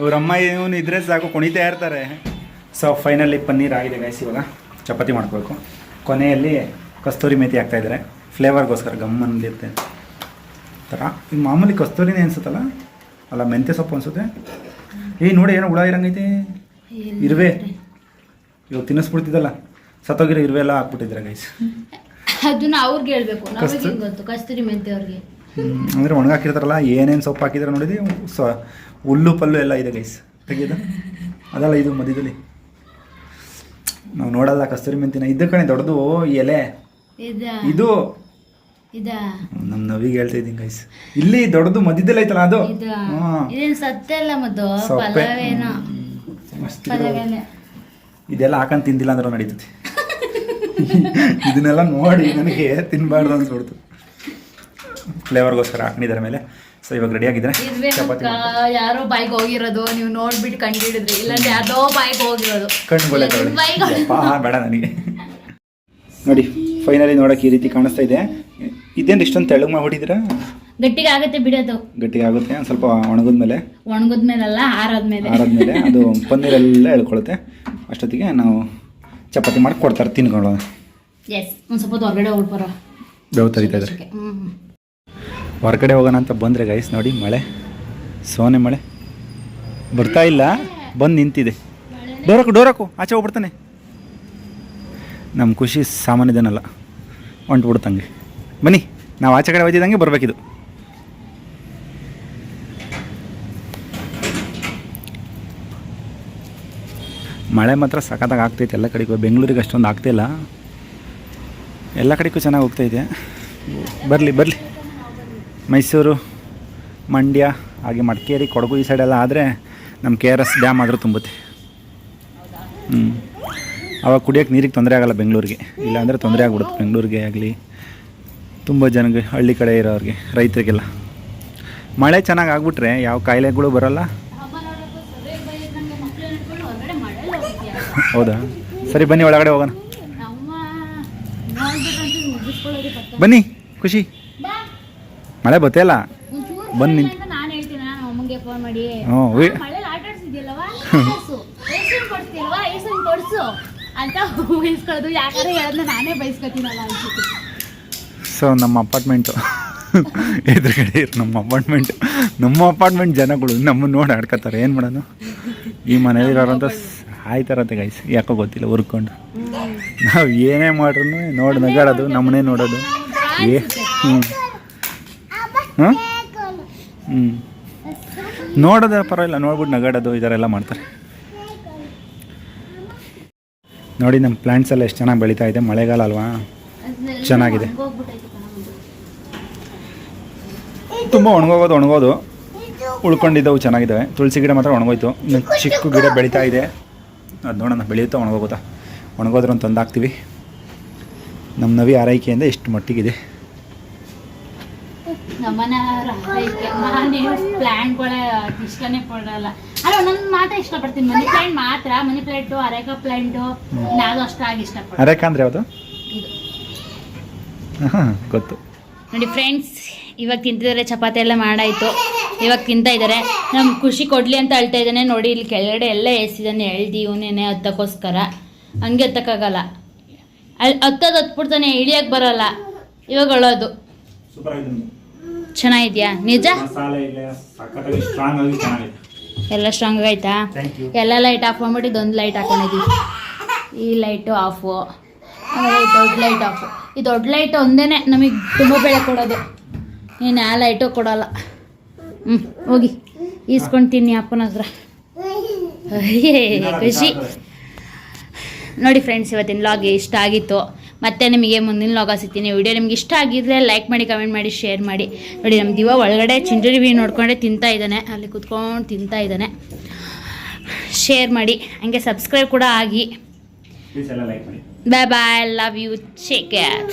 ಅವ್ರಮ್ಮ ಇವನು ಇದ್ರೆ ಸಾಕು ಕುಣಿತಾ ಇರ್ತಾರೆ. ಸೊ ಫೈನಲಿ ಪನ್ನೀರ್ ಆಗಿದೆ ಗೈಸ್ ಇವಾಗ. ಚಪಾತಿ ಮಾಡ್ಕೋಬೇಕು ಕೊನೆಯಲ್ಲಿ ಕಸ್ತೂರಿ ಮೇತಿ ಹಾಕ್ತಾ ಇದ್ದಾರೆ. ಫ್ಲೇವರ್ಗೋಸ್ಕರ ಗಮ್ಮಂದಿರುತ್ತೆ. ಥರ. ಈಗ ಮಾಮೂಲಿ ಕಸ್ತೂರಿನೇ ಅನ್ಸುತ್ತಲ್ಲ? ಅಲ್ಲ ಮೆಂತ್ಯ ಸೊಪ್ಪು ಅನ್ಸುತ್ತೆ? ಏಯ್ ನೋಡಿ ಏನೋ ಹುಳ ಇರಂಗೈತೆ. ಇರುವೆ. ಇವಾಗ ತಿನ್ನಿಸ್ಬಿಡ್ತಿದ್ದಲ್ಲ. ಸತ್ತೋಗಿರೋ ಇರುವೆ ಎಲ್ಲ ಹಾಕ್ಬಿಟ್ಟಿದ್ರೆ ಗೈಸ್ ಅದನ್ನ ಅವ್ರಿಗೆ ಹೇಳ್ಬೇಕು. ನಮಗೆ ಕಸ್ತು- ಗೊತ್ತು? ಕಸ್ತೂರಿ ಮೆಂತ್ಯ ಅವ್ರಿಗೆ. ಅಂದರೆ ಒಣಗಾಕಿರ್ತಾರಲ್ಲ ಏನೇನು ಸೊಪ್ಪು ಹಾಕಿದ್ರೆ ನೋಡಿದ್ರೆ ಸ ಹುಲ್ಲು ಪಲ್ಲು ಎಲ್ಲ ಇದೆ ಗೈಸ್ ತೆಗೆಯೋದು ಅದಲ್ಲ ಇದು ಮಧ್ಯದಲ್ಲಿ. ನಾವು ನೋಡಲ್ಲ ಕಸ್ತೂರಿ ಮೆಂತಿನ ಇದ್ದ ಕಣೆ ದೊಡ್ಡದು ಎಲೆ. ಇದ ಇದು? ನಮ್ಮ ನವಿಗೆ ಹೇಳ್ತಾ ಇದ್ದೀನಿ ಗೈಸ್ ಇಲ್ಲಿ ದೊಡ್ಡದು ಮಧ್ಯದಲ್ಲಿ ಐತಲ್ಲ ಅದು? ಇದ? ಇದೇನ್ ಸತ್ತೆಲ್ಲ ಮದ್ದು? ಸೊಪ್ಪೆ. ಪಲಾವೇನೋ? ಮಸ್ತ್ ಇದೆ. ಪಲಾವೇನೆ. ಇದೆಲ್ಲ ಹಾಕೊಂಡ್ ತಿಂದಿಲ್ಲ ಅಂದ್ರೆ ನಡೀತದೆ ಇದನ್ನೆಲ್ಲ ನೋಡಿ ನನಗೆ ತಿನ್ನಬಾರ್ದು ಅನ್ಸ್ಬಿಡ್ತು. ಫ್ಲೇವರ್ಗೋಸ್ಕರ ಹಾಕೊಂಡಿದ್ದಾರೆ ಮೇಲೆ ಸೊ ಇವಾಗ ರೆಡಿ ಆಗಿದ್ರೆ ಇರ್ಬೇಕು ಚಪಾತಿ. ಯಾರೋ ಬಾಯ್ಗೆ ಹೋಗಿರೋದು ನೀವು ನೋಡ್ಬಿಟ್ಟು ಕಂಡಿಡಿದ್ರಿ. ಇಲ್ಲಾಂದ್ರೆ ಯಾವ್ದೋ ಬಾಯ್ಗೆ ಹೋಗಿರೋದು. ಕಣ್ಣು ಬಳೆ ಇಲ್ಲ, ನಿಮ್ ಬಾಯಿಗೆ ಬೇಡ ನನಗೆ. ನೋಡಿ. ಫೈನಲಿ ನೋಡಕ್ಕೆ ಈ ರೀತಿ ಕಾಣಿಸ್ತಾ ಇದೆ. ಇದೇನು ಇಷ್ಟೊಂದು ತೆಳ್ಳಗೆ ಮಾಡ್ಬಿಟ್ಟಿದ್ದೀರಾ? ಗಟ್ಟಿಗೆ ಆಗುತ್ತೆ ಬಿಡೋದು ಗಟ್ಟಿಗೆ ಆಗುತ್ತೆ ಒಂದು ಸ್ವಲ್ಪ ಒಣಗಿದ್ಮೇಲೆ? ಒಣಗದ್ಮೇಲೆಲ್ಲ ಆರಾದ್ಮೇಲೆ. ಆರಾದ್ಮೇಲೆ ಅದು ಪನ್ನೀರೆಲ್ಲ ಎಳ್ಕೊಳುತ್ತೆ. ಅಷ್ಟೊತ್ತಿಗೆ ನಾವು ಚಪಾತಿ ಮಾಡಿ ಕೊಡ್ತಾರೆ ತಿನ್ಕೊಳ್ಳೋ ಎಸ್ ಒಂದು ಸ್ವಲ್ಪ ಹೊರಗಡೆ ಹೋಗ್ಬರೋ ಬೆವ್ ತರಿತಾ ಇದ್ದಾರೆ. ಹ್ಮ್ ಹೊರಗಡೆ ಹೋಗೋಣ ಅಂತ ಬಂದರೆ ಗೈಸ್ ನೋಡಿ ಮಳೆ ಸೋನೆ ಮಳೆ. ಬರ್ತಾ ಇಲ್ಲ ಬಂದು ನಿಂತಿದೆ. ಡೋರಕು ಡೋರಕು ಆಚೆ ಹೋಗ್ಬಿಡ್ತಾನೆ. ನಮ್ಮ ಖುಷಿ ಸಾಮಾನ್ಯದೇನಲ್ಲ ಹೊಂಟ್ಬಿಡ್ತಂಗೆ ಬನ್ನಿ, ನಾವು ಆಚೆ ಕಡೆ ಒಯ್ದಿದ್ದಂಗೆ ಬರಬೇಕಿದು. ಮಳೆ ಮಾತ್ರ ಸಖತ್ತಾಗಿ ಆಗ್ತೈತೆ ಎಲ್ಲ ಕಡೆಗೂ. ಬೆಂಗಳೂರಿಗೆ ಅಷ್ಟೊಂದು ಆಗ್ತಿಲ್ಲ. ಎಲ್ಲ ಕಡೆಗೂ ಚೆನ್ನಾಗಿ ಹೋಗ್ತೈತೆ. ಬರಲಿ ಬರಲಿ. ಮೈಸೂರು, ಮಂಡ್ಯ, ಹಾಗೆ ಮಡಿಕೇರಿ, ಕೊಡಗು ಈ ಸೈಡೆಲ್ಲ ಆದರೆ ನಮ್ಮ ಕೆ ಆರ್ ಎಸ್ ಡ್ಯಾಮ್ ಆದರೂ ತುಂಬುತ್ತೆ. ಹ್ಞೂ ಅವಾಗ ಕುಡಿಯೋಕ್ಕೆ ನೀರಿಗೆ ತೊಂದರೆ ಆಗಲ್ಲ ಬೆಂಗಳೂರಿಗೆ. ಇಲ್ಲಾಂದರೆ ತೊಂದರೆ ಆಗ್ಬಿಡುತ್ತೆ. ಬೆಂಗಳೂರಿಗೆ ಆಗಲಿ ತುಂಬ ಜನಗೆ ಹಳ್ಳಿ ಕಡೆ ಇರೋರಿಗೆ ರೈತರಿಗೆಲ್ಲ. ಮಳೆ ಚೆನ್ನಾಗಿ ಆಗ್ಬಿಟ್ರೆ ಯಾವ ಕಾಯಿಲೆಗಳು ಬರಲ್ಲ. ಹೌದಾ? ಸರಿ ಬನ್ನಿ ಒಳಗಡೆ ಹೋಗೋಣ. ಬನ್ನಿ ಖುಷಿ. ಮಳೆ ಬತ್ತೆ ಅಲ್ಲ ಬನ್ನಿ ನಾನು ಹೇಳ್ತೀನಿ ನಾನು ಅಮ್ಮಂಗೆ ಫೋನ್ ಮಾಡಿ. ಹ್ಞೂ ಅಂತ ಬೈಸ್ಕೊಳ್ಳೋದು ಯಾಕಂದ್ರೆ ಹೇಳೋದನ್ನ ನಾನೇ ಬೈಸ್ಕೊತೀನಲ್ಲ ಅನ್ಸುತ್ತೆ. ಸೊ ನಮ್ಮ ಅಪಾರ್ಟ್ಮೆಂಟು ಎದುರುಗಡೆ ನಮ್ಮ ಅಪಾರ್ಟ್ಮೆಂಟ್ ನಮ್ಮ ಅಪಾರ್ಟ್ಮೆಂಟ್ ಜನಗಳು ನಮ್ಮನ್ನು ನೋಡಿ ಆಡ್ಕೊತಾರೆ. ಏನು ಮಾಡೋಣ ಈ ಮನೇಲಿರೋರಂತ ಆಯ್ತಾರಂತೆ ಗೈಸ್ ಯಾಕೋ ಗೊತ್ತಿಲ್ಲ, ಹುರ್ಕೊಂಡು. ನಾವು ಏನೇ ಮಾಡ್ರೂ ನೋಡಿ ನಗಾಡೋದು ನಮ್ಮನೇ ನೋಡೋದು. ಏ ಹ್ಞೂ ಹ್ಞೂ ಹ್ಞೂ ನೋಡೋದೇ ಪರವಾಗಿಲ್ಲ, ನೋಡ್ಬಿಟ್ಟು ನಗಾಡೋದು ಈ ಥರ ಎಲ್ಲ ಮಾಡ್ತಾರೆ. ನೋಡಿ ನಮ್ಮ ಪ್ಲ್ಯಾಂಟ್ಸ್ ಎಲ್ಲ ಎಷ್ಟು ಚೆನ್ನಾಗಿ ಬೆಳೀತಾ ಇದೆ. ಮಳೆಗಾಲ ಅಲ್ವಾ? ಚೆನ್ನಾಗಿದೆ. ತುಂಬ ಒಣಗೋಗೋದು ಒಣಗೋದು. ಉಳ್ಕೊಂಡಿದ್ದವು ಚೆನ್ನಾಗಿದ್ದಾವೆ. ತುಳಸಿ ಗಿಡ ಮಾತ್ರ ಒಣಗೋಯ್ತು. ಇನ್ನು ಚಿಕ್ಕ ಗಿಡ ಬೆಳೀತಾ ಇದೆ. ಅದು ನೋಡೋಣ ಬೆಳೆಯುತ್ತಾ ಒಣಗೋಗುತ್ತಾ? ಒಣಗೋದ್ರೊಂದು ತಂದು ಹಾಕ್ತೀವಿ. ನಮ್ಮ ನವಿ ಆರೈಕೆಯಿಂದ ಎಷ್ಟು ಮಟ್ಟಿಗಿದೆ. ನಮ್ಮನೆ ಇಷ್ಟನೇ ಪಡಲ್ಲ. ಅಲ್ಲ ಒಂದೊಂದು ಮಾತ್ರ ಇಷ್ಟಪಡ್ತೀನಿ. ಮನಿ ಪ್ಲಾಂಟ್ ಮಾತ್ರ. ಮನಿ ಪ್ಲಾಂಟ್ ಅರೇಕ ಪ್ಲಾಂಟ್ ನಾನು ಅಷ್ಟಾಗಿ ಇಷ್ಟಪಡ್ತೀನಿ. ಅರೇಕ ಅಂದ್ರೆ ಯಾವುದು? ಇದು. ಹಾಂ ಗೊತ್ತು. ನೋಡಿ ಫ್ರೆಂಡ್ಸ್ ಇವಾಗ ತಿಂತಿದ್ದಾರೆ ಚಪಾತಿ ಎಲ್ಲ ಮಾಡಾಯ್ತು. ಇವಾಗ ತಿಂತಾ ಇದ್ದಾರೆ ನಮ್ ಖುಷಿ ಕೊಡ್ಲಿ ಅಂತ ಅಳ್ತಾ ಇದ್ದಾನೆ. ನೋಡಿ ಇಲ್ಲಿ ಕೆಳಗಡೆ ಎಲ್ಲ ಎಸಿದಾನೆ ಎಳ್ದಿ ಇವನೇನೆ ಹತ್ತಕ್ಕೋಸ್ಕರ. ಹಂಗೆ ಹತ್ತಕ್ಕಾಗಲ್ಲ. ಅಲ್ಲಿ ಹತ್ತೋದು ಹತ್ಬಿಡ್ತಾನೆ. ಇಳಿಯಕ್ಕೆ ಬರಲ್ಲ. ಇವಾಗ ಅಳೋದು. ಚೆನ್ನಾಗಿದ್ಯಾ? ನಿಜ? ಎಲ್ಲ ಸ್ಟ್ರಾಂಗ್ ಆಯ್ತಾ ಎಲ್ಲ ಲೈಟ್ ಆಫ್ ಮಾಡ್ಬಿಟ್ಟು ಇದೊಂದು ಲೈಟ್ ಹಾಕೊಂಡಿದ್ದೀವಿ ಈ ಲೈಟು ಆಫು ಆಮೇಲೆ ದೊಡ್ಡ ಲೈಟ್ ಆಫು ಈ ದೊಡ್ಡ ಲೈಟ್ ಒಂದೇ ನಮಗೆ ತುಂಬ ಬೆಳೆ ಕೊಡೋದು. ನೀನು ಆ ಲೈಟು ಕೊಡೋಲ್ಲ. ಹ್ಞೂ ಹೋಗಿ. ಈಸ್ಕೊಂಡು ತಿನ್ನಿ ಅಪ್ಪನ ಹತ್ರ. ಖುಷಿ. ನೋಡಿ ಫ್ರೆಂಡ್ಸ್ ಇವತ್ತಿನ ಲಾಗ್ ಇಷ್ಟ ಆಗಿತ್ತು. ಮತ್ತೆ ನಿಮಗೆ ಮುಂದಿನ ಲಾಗ ಸಿಗ್ತೀನಿ ವಿಡಿಯೋ ನಿಮ್ಗೆ ಇಷ್ಟ ಆಗಿದ್ರೆ ಲೈಕ್ ಮಾಡಿ ಕಮೆಂಟ್ ಮಾಡಿ ಶೇರ್ ಮಾಡಿ. ನೋಡಿ ನಮ್ಮ ದಿವ ಒಳಗಡೆ ಚಿಂಜರಿ ಬಿ ನೋಡ್ಕೊಂಡೆ ತಿಂತಾ ಇದ್ದಾನೆ. ಅಲ್ಲಿ ಕುತ್ಕೊಂಡು ತಿಂತಾ ಇದ್ದಾನೆ. ಶೇರ್ ಮಾಡಿ. ಹಂಗೆ ಸಬ್ಸ್ಕ್ರೈಬ್ ಕೂಡ ಆಗಿ. Bye bye love you take care